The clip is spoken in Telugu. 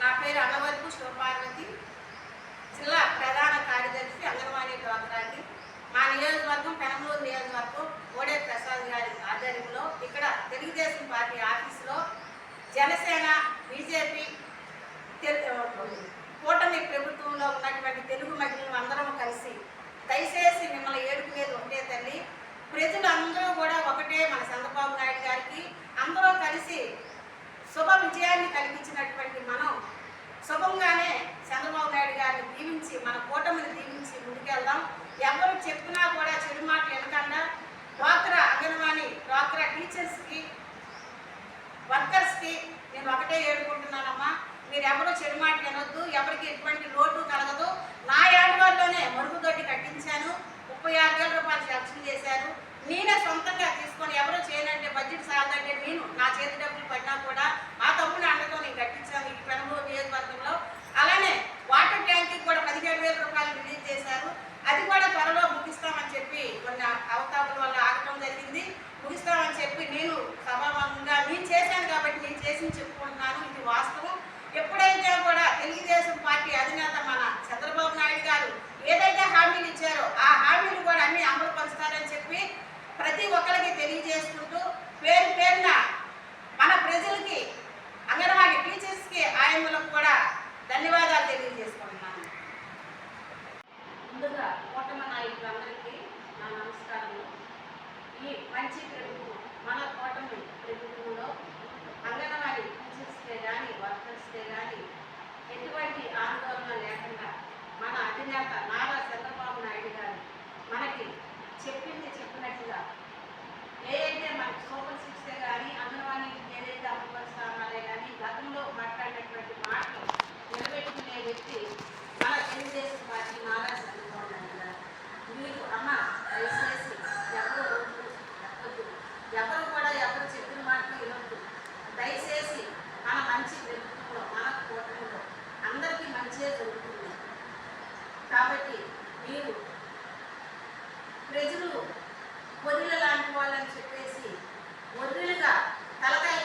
నా పేరు అన్నవరపు శివపార్వతి. జిల్లా ప్రధాన కార్యదర్శి అంగన్వాడీ డాక్టరాన్ని మా నియోజకవర్గం పెనమూరు నియోజకవర్గం ఓడే ప్రసాద్ గారి ఆధ్వర్యంలో ఇక్కడ తెలుగుదేశం పార్టీ ఆఫీసులో జనసేన బీజేపీ కూటమి ప్రభుత్వంలో ఉన్న విజయాన్ని కలిగించినటువంటి మనం శుభంగానే చంద్రబాబు నాయుడు గారిని దీవించి మన కూటమిని దీవించి ముందుకెళ్దాం. ఎవరు చెప్పినా కూడా చెడు మాటలు వినకుండా. డ్వాక్రా అంగన్వాణి డ్వాక్రా టీచర్స్కి వర్కర్స్కి నేను ఒకటే ఏడుకుంటున్నానమ్మా. మీరు ఎవరు చెడు మాటలు వినొద్దు. ఎవరికి ఎటువంటి లోటు కలగదు. నా ఏడవాళ్ళలోనే మరుగుదొడ్డి కట్టించాను. ముప్పై ఆరు వేల రూపాయలు శాంక్షన్ చేశారు. నేనే సొంతంగా తీసుకొని ఎవరు చేయనంటే బడ్జెట్ సాగదంటే నేను నా చేతిలో అందరికీ నా నమస్కారము ఈ మంచి ప్రభుత్వం మన కోటమి ప్రభుత్వం వీళ్ళు. ప్రజలు గొర్రెలు లాంటి వాళ్ళని చెప్పేసి గొర్రెలుగా తలకాయ